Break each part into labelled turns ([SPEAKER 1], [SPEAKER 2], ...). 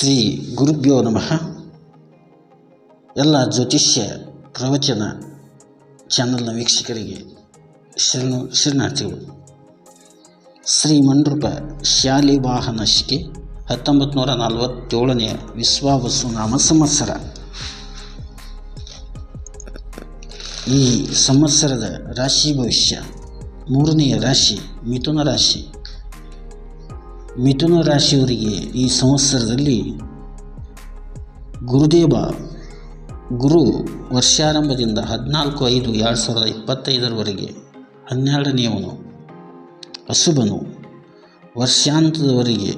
[SPEAKER 1] ಶ್ರೀ ಗುರುಭ್ಯೋ ನಮಃ. ಎಲ್ಲ ಜ್ಯೋತಿಷ್ಯ ಪ್ರವಚನ ಚಾನಲ್ನ ವೀಕ್ಷಕರಿಗೆ ಶರಣು ಶರಣಾರ್ಥಿಗಳು. ಶ್ರೀ ಮಂಡ್ರೂಪ ಶಾಲಿವಾಹನಶಿಕೆ ಹತ್ತೊಂಬತ್ತು ನೂರ ನಲವತ್ತೇಳನೆಯ ವಿಶ್ವಾವಸು ನಾಮ ಸಂವತ್ಸರ. ಈ ಸಂವತ್ಸರದ ರಾಶಿ ಭವಿಷ್ಯ ಮೂರನೆಯ ರಾಶಿ ಮಿಥುನ ರಾಶಿ. ಮಿಥುನ ರಾಶಿಯವರಿಗೆ ಈ ಸಂವತ್ಸರದಲ್ಲಿ ಗುರುದೇವ ಗುರು ವರ್ಷಾರಂಭದಿಂದ ಹದಿನಾಲ್ಕು ಐದು ಎರಡು ಸಾವಿರದ ಇಪ್ಪತ್ತೈದರವರೆಗೆ ಹನ್ನೆರಡನೆಯವನು ಅಶುಭನು ವರ್ಷಾಂತದವರೆಗೆ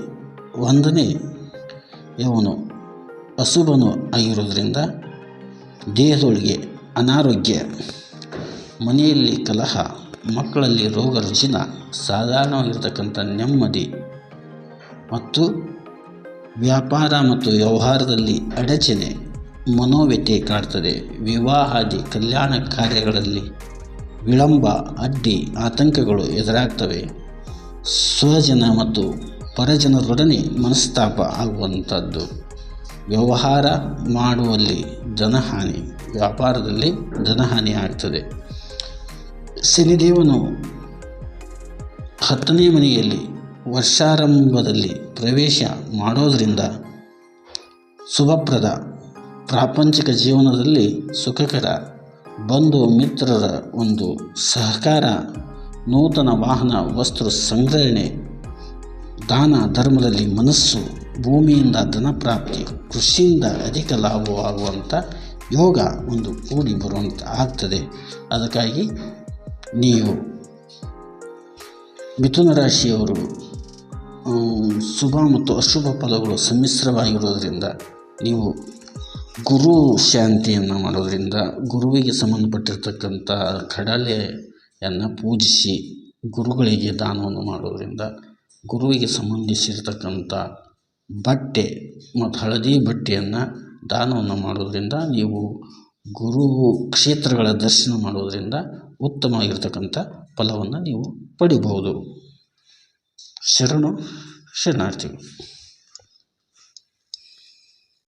[SPEAKER 1] ಒಂದನೇ ಯವನು ಅಶುಭನು ಆಗಿರೋದ್ರಿಂದ ದೇಹದೊಳಗೆ ಅನಾರೋಗ್ಯ, ಮನೆಯಲ್ಲಿ ಕಲಹ, ಮಕ್ಕಳಲ್ಲಿ ರೋಗ ರುಜಿನ ಸಾಧಾರಣವಾಗಿರ್ತಕ್ಕಂಥ ನೆಮ್ಮದಿ ಮತ್ತು ವ್ಯಾಪಾರ ಮತ್ತು ವ್ಯವಹಾರದಲ್ಲಿ ಅಡಚಣೆ ಮನೋವ್ಯತೆ ಕಾಡ್ತದೆ. ವಿವಾಹಾದಿ ಕಲ್ಯಾಣ ಕಾರ್ಯಗಳಲ್ಲಿ ವಿಳಂಬ, ಅಡ್ಡಿ, ಆತಂಕಗಳು ಎದುರಾಗ್ತವೆ. ಸ್ವಜನ ಮತ್ತು ಪರಜನರೊಡನೆ ಮನಸ್ತಾಪ ಆಗುವಂಥದ್ದು. ವ್ಯವಹಾರ ಮಾಡುವಲ್ಲಿ ಧನಹಾನಿ, ವ್ಯಾಪಾರದಲ್ಲಿ ಧನಹಾನಿ ಆಗ್ತದೆ. ಶನಿದೇವನು ಹತ್ತನೇ ಮನೆಯಲ್ಲಿ ವರ್ಷಾರಂಭದಲ್ಲಿ ಪ್ರವೇಶ ಮಾಡೋದರಿಂದ ಶುಭಪ್ರದ ಪ್ರಾಪಂಚಿಕ ಜೀವನದಲ್ಲಿ ಸುಖಕರ ಬಂಧು ಮಿತ್ರರ ಒಂದು ಸಹಕಾರ, ನೂತನ ವಾಹನ ವಸ್ತು ಸಂಗ್ರಹಣೆ, ದಾನ ಧರ್ಮದಲ್ಲಿ ಮನಸ್ಸು ಭೂಮಿಯಿಂದ ಧನಪ್ರಾಪ್ತಿ ಕೃಷಿಯಿಂದ ಅಧಿಕ ಲಾಭವಾಗುವಂಥ ಯೋಗ ಒಂದು ಕೂಡಿ ಬರುವಂಥ ಆಗ್ತದೆ. ಅದಕ್ಕಾಗಿ ನೀವು ಮಿಥುನ ರಾಶಿಯವರು ಶುಭ ಮತ್ತು ಅಶುಭ ಫಲಗಳು ಸಮ್ಮಿಶ್ರವಾಗಿರೋದ್ರಿಂದ ನೀವು ಗುರು ಶಾಂತಿಯನ್ನು ಮಾಡೋದರಿಂದ ಗುರುವಿಗೆ ಸಂಬಂಧಪಟ್ಟಿರ್ತಕ್ಕಂಥ ಕಡಲೆಯನ್ನು ಪೂಜಿಸಿ ಗುರುಗಳಿಗೆ ದಾನವನ್ನು ಮಾಡೋದರಿಂದ ಗುರುವಿಗೆ ಸಂಬಂಧಿಸಿರ್ತಕ್ಕಂಥ ಬಟ್ಟೆ ಮತ್ತು ಹಳದಿ ಬಟ್ಟೆಯನ್ನು ದಾನವನ್ನು ಮಾಡೋದರಿಂದ ನೀವು ಗುರು ಕ್ಷೇತ್ರಗಳ ದರ್ಶನ ಮಾಡೋದರಿಂದ ಉತ್ತಮವಾಗಿರ್ತಕ್ಕಂಥ ಫಲವನ್ನು ನೀವು ಪಡಿಬೋದು ಶರಣು ಶರಣಾರ್ಥಿಗಳು